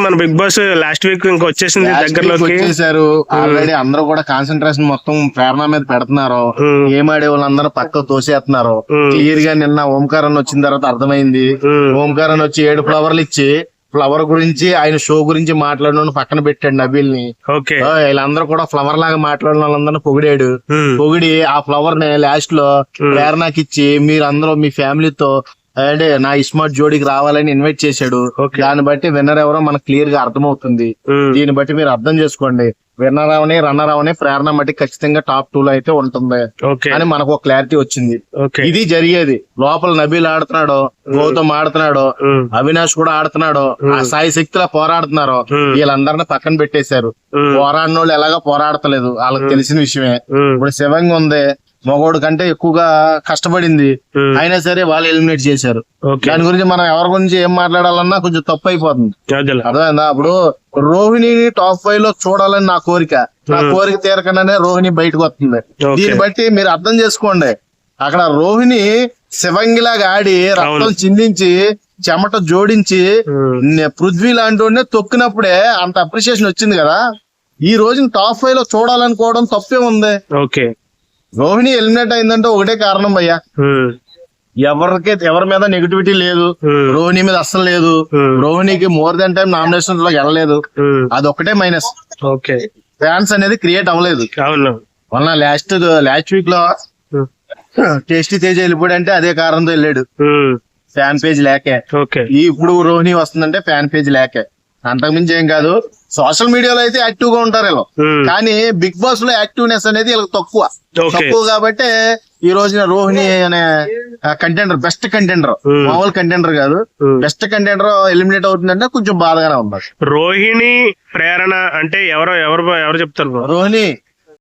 మన big boss last week ఇంకా వచ్చేసింది దగ్గరలోకి. వచ్చేసారు. ఆల్రెడీ అందరూ కూడా కాన్సన్ట్రేషన్ మొత్తం ప్రేరణ మీద పెడుతున్నారు. ఏం ఆడే వాళ్ళందరూ పక్క తోసేస్తున్నారు. క్లియర్గా నిన్న ఓంకారన్ వచ్చిన తర్వాత అర్థమైంది. ఓంకారన్ వచ్చి ఏడు ఫ్లవర్లు ఇచ్చి ఫ్లవర్ గురించి ఆయన షో గురించి మాట్లాడిన పక్కన పెట్టాడు నబీల్ని వీళ్ళందరూ కూడా ఫ్లవర్ లాగా మాట్లాడిన వాళ్ళందరినీ పొగిడాడు. పొగిడి ఆ ఫ్లవర్ని లాస్ట్లో. ప్రేరణకి ఇచ్చి మీరందరూ మీ ఫ్యామిలీతో అంటే నా ఇస్మార్ట్ జోడికి రావాలని ఇన్వైట్ చేశాడు. దాన్ని బట్టి విన్నర్ ఎవరో మనకు క్లియర్గా అర్థమవుతుంది. దీన్ని బట్టి మీరు అర్థం చేసుకోండి. విన్నర్ అవని రన్నర్ అవని ప్రేరణ బట్టి ఖచ్చితంగా టాప్ టూ లో అయితే ఉంటుంది. అని మనకు ఒక క్లారిటీ వచ్చింది. ఇది జరిగేది. లోపల నబీల్ ఆడుతున్నాడు గౌతమ్ ఆడుతున్నాడు అవినాష్ కూడా ఆడుతున్నాడు ఆ సాయి శక్తిలా పోరాడుతున్నారు. వీళ్ళందరిని పక్కన పెట్టేశారు. పోరాడిన వాళ్ళు ఎలాగా పోరాడతలేదు. వాళ్ళకి తెలిసిన విషయమే. ఇప్పుడు శివంగి ఉంది మగోడు కంటే ఎక్కువగా కష్టపడింది. అయినా సరే వాళ్ళు ఎలిమినేట్ చేశారు. దాని గురించి మనం ఎవరి గురించి ఏం మాట్లాడాలన్నా కొంచెం తప్పు అయిపోతుంది. అర్థమైందా? అప్పుడు రోహిణిని టాప్ ఫైవ్లో చూడాలని నా కోరిక. నా కోరిక తీరకుండానే రోహిణి బయటకు వస్తుంది. దీన్ని బట్టి మీరు అర్థం చేసుకోండి. అక్కడ రోహిణి శివంగిలాగా ఆడి రక్తం. చిందించి చెమట జోడించి పృథ్వీ లాంటి వాడిని తొక్కినప్పుడే అంత అప్రిషియేషన్ వచ్చింది కదా. ఈ రోజున టాప్ ఫైవ్లో చూడాలనుకోవడం తప్పే ఉంది. ఓకే. రోహిణి ఎలిమినేట్ అయిందంటే ఒకటే కారణం భయ్యా. ఎవరికి ఎవరి మీద నెగిటివిటీ లేదు. రోహిణి మీద అస్సలు లేదు. రోహిణికి మోర్ దెన్ టైం నామినేషన్లో వెళ్ళలేదు. అది ఒకటే మైనస్ ఓకే. ఫ్యాన్స్ అనేది క్రియేట్ అవ్వలేదు. మొన్న లాస్ట్ లాస్ట్ వీక్లో టేస్టీ తేజ్ వెళ్ళిపోయాడు అంటే అదే కారణంతో వెళ్ళాడు. ఫ్యాన్ పేజ్ లేకే. ఓకే. ఈ ఇప్పుడు రోహిణి వస్తుందంటే ఫ్యాన్ పేజ్ లేకే. అంతకుమించి ఏం కాదు సోషల్ మీడియాలో అయితే యాక్టివ్గా ఉంటారు వీళ్ళు కానీ బిగ్ బాస్లో యాక్టివ్నెస్ అనేది వీళ్ళకి తక్కువ. తక్కువ కాబట్టి ఈ రోజున రోహిణి అనే కంటెండర్ బెస్ట్ కంటెండర్. మామూలు కంటెండర్ కాదు. బెస్ట్ కంటెండర్ ఎలిమినేట్ అవుతుందంటే కొంచెం బాధగానే ఉంది రోహిణి ప్రేరణ అంటే ఎవరో ఎవరు ఎవరు చెప్తారు? రోహిణి